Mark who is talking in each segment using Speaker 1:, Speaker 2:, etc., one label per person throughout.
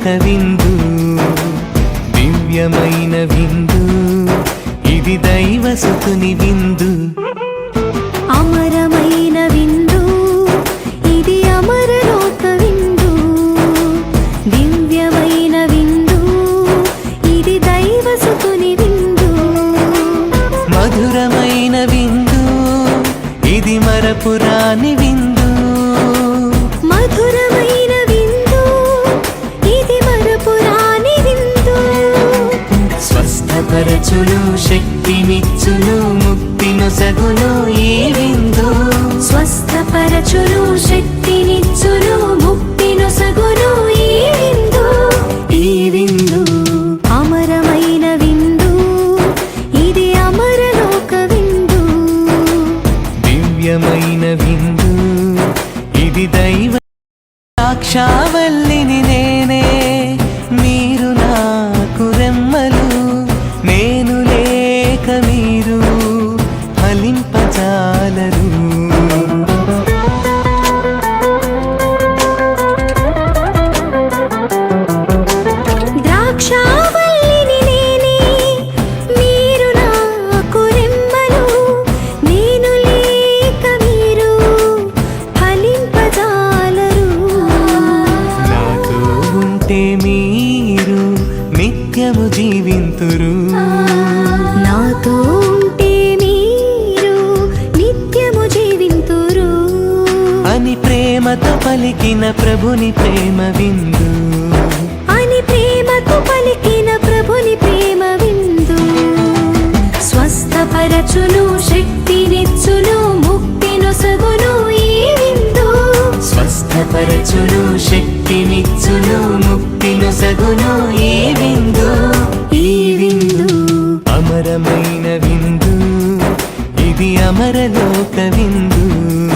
Speaker 1: అమరలోక విందు దివ్యమైన విందు ఇది దైవసుతుని విందు.
Speaker 2: అమరమైన విందు ఇది అమరలోక విందు. దివ్యమైన విందు ఇది దైవసుతుని విందు.
Speaker 1: మధురమైన విందు ఇది మరపురాని విందు.
Speaker 2: మధురమైన
Speaker 1: ముక్తినొసగును ఏ విందు
Speaker 2: స్వస్థపరచును శక్తినిచ్చును
Speaker 1: ముక్తి ఉంటే మీరు నిత్యము జీవింతురు.
Speaker 2: నాతో ఉంటే మీరు నిత్యము జీవింతురు.
Speaker 1: అని ప్రేమతో పలికిన ప్రభుని ప్రేమ విందు.
Speaker 2: స్వస్థపరచును శక్తినిచ్చును ముక్తినొసగును ఈ విందు.
Speaker 1: ఈ విందు. అమరమైన విందు. ఇది అమరలోక విందు.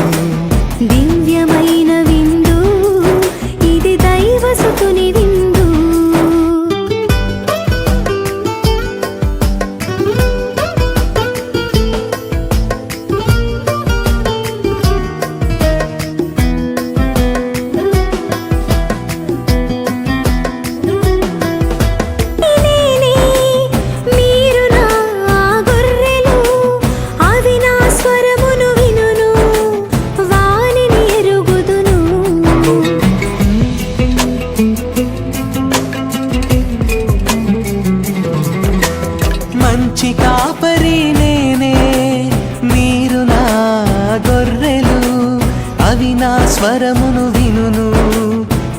Speaker 2: స్వరమును వినును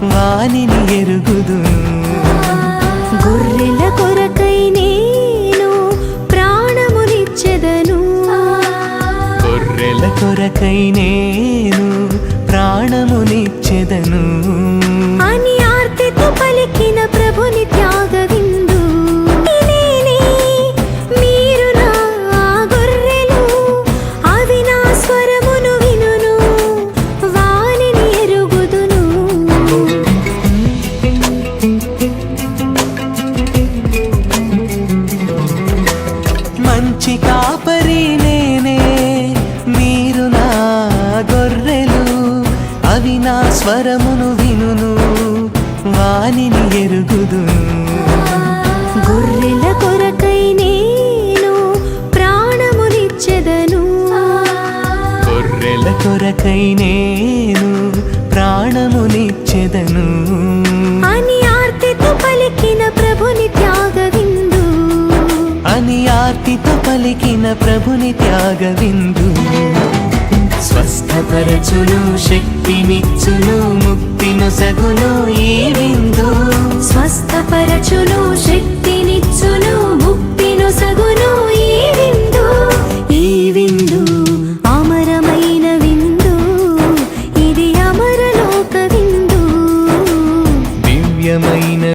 Speaker 2: వానిని ఎరుగుదును.
Speaker 1: గొర్రెల
Speaker 2: కొరకై నేను ప్రాణమునిచ్చెదను.
Speaker 1: గొర్రెల కొరకై నేను ప్రాణమునిచ్చెదను.
Speaker 2: స్వరమును వినును వానిని ఎరుగుదును.
Speaker 1: గొర్రెల
Speaker 2: కొరకై నేను ప్రాణమునిచ్చెదను.
Speaker 1: గొర్రెల కొరకై నేను ప్రాణమునిచ్చెదను.
Speaker 2: అని ఆర్తితో పలికిన ప్రభుని త్యాగ విందు
Speaker 1: అని ఆర్తితో పలికిన ప్రభుని త్యాగ విందు స్వస్థపరచును శక్తినిచ్చును. ముక్తినొసగును ఈ విందు
Speaker 2: స్వస్థపరచును